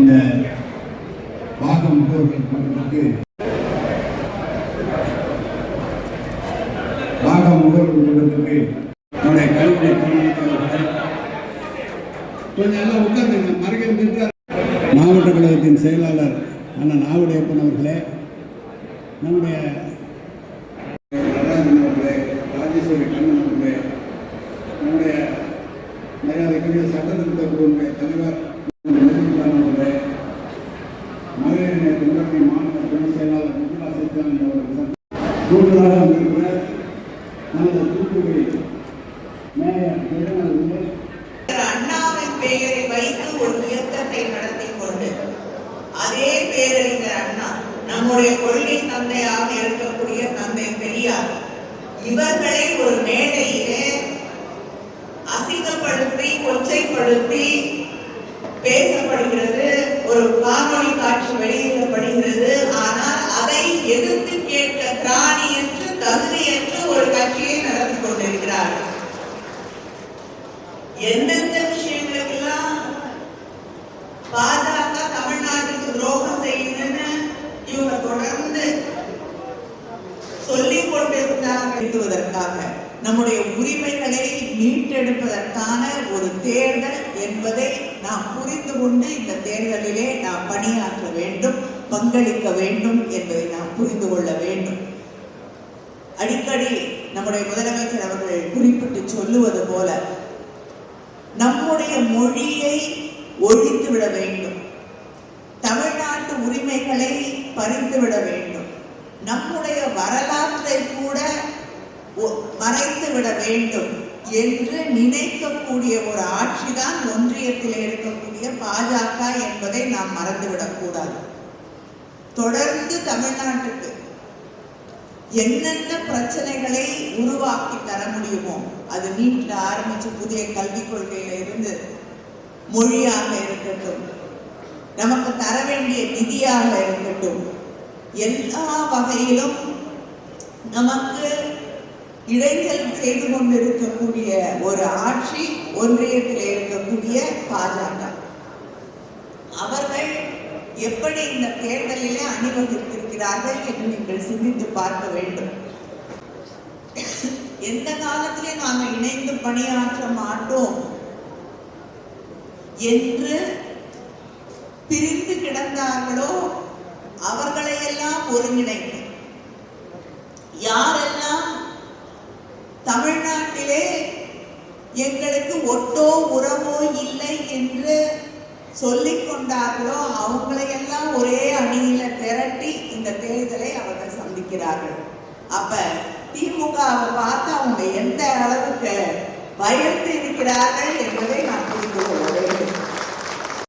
இந்த வாக்கம் முகவர்கள் கூட்டத்திற்கு வாக முகவர்கள் கூட்டத்திற்கு என்னுடைய கல்வியை கொஞ்சம் எல்லாம் உட்கார்ந்துங்க மறுக்க நின்றார் மாவட்ட கழகத்தின் செயலாளர் அண்ணன் நாவுடையப்பன் அவர்களே நம்முடைய நடராஜன் அவர்களே ராஜேஸ்வரி கண்ணன் அவர்களே நம்முடைய மரியாதைக்குரிய சட்டத்திருத்த குழுவினுடைய தலைவர் கூடுதலாக வந்திருக்கிற நமது தூத்துக்குடி மேயர் ஜெகன் அண்ணாவின் பெயரை வைத்து ஒரு இயக்கத்தை நடத்தி கொண்டு அதே பேரறிஞர் அண்ணா நம்முடைய கொள்கை தந்தையாக இருக்கக்கூடிய தந்தை பெரியார் இவர்களை ஒரு மேடையிலே அசிங்கப்படுத்தி கொச்சைப்படுத்தி பேசப்படுகிறது ஒரு காணொளி காட்சி வெளியில் ஒரு கட்சியை நடத்தி கொண்டிருக்கிறார்கள் எந்தெந்த விஷயங்களுக்கெல்லாம் பாஜக தமிழ்நாட்டுக்கு துரோகம் செய்யுதுன்னு இவங்க தொடர்ந்து சொல்லிக் கொண்டிருந்தாங்க நம்முடைய உரிமைகளை மீட்டெடுப்பதற்கான ஒரு தேர்தல் என்பதை நாம் புரிந்து கொண்டு இந்த தேர்தலிலே நாம் பணியாற்ற வேண்டும் பங்களிக்க வேண்டும் என்பதை நாம் புரிந்து கொள்ள வேண்டும் அடிக்கடி நம்முடைய முதலமைச்சர் அவர்கள் குறிப்பிட்டு சொல்லுவது போல நம்முடைய மொழியை ஒழித்து விட வேண்டும். தமிழ்நாட்டு உரிமைகளை பறித்து விட வேண்டும். நம்முடைய வரலாற்றை கூட ஒ- மறைத்து விட வேண்டும் என்று நினைக்கக்கூடிய ஒரு ஆட்சிதான் ஒன்றியத்தில் இருக்கக்கூடிய பாஜக என்பதை நாம் மறந்துவிடக் கூடாது தொடர்ந்து தமிழ்நாட்டுக்கு என்னென்ன பிரச்சனைகளை உருவாக்கி தர முடியுமோ அது நீட்ல ஆரம்பிச்சு புதிய கல்விக் கொள்கையில இருந்து மொழியாக இருக்கட்டும் நமக்கு தர வேண்டிய நிதியாக இருக்கட்டும் எல்லா வகையிலும் நமக்கு இடைஞ்சல் செய்து கொண்டிருக்கக்கூடிய ஒரு ஆட்சி ஒன்றியத்தில் இருக்கக்கூடிய பாஜக. அவர்கள் எப்படி இந்த தேர்தலிலே அணிவகுத்திருக்கிறார்கள் என்று நீங்கள் சிந்தித்து பார்க்க வேண்டும். எந்த காலத்திலே நாம் இணைந்து பணியாற்ற மாட்டோம் என்று பிரிந்து கிடந்தார்களோ அவர்களையெல்லாம் ஒருங்கிணைத்து. யாரெல்லாம் தமிழ்நாட்டிலே எங்களுக்கு ஒட்டோ உறவோ இல்லை என்று சொல்லிக் கொண்டார்களோ அவங்களையெல்லாம் சந்திக்கிறார்கள் அப்ப திமுகவை பார்த்து அவங்க எந்த அளவுக்கு பயந்து இருக்கிறார்கள் என்பதை நான் புரிந்து கொள்கிறேன்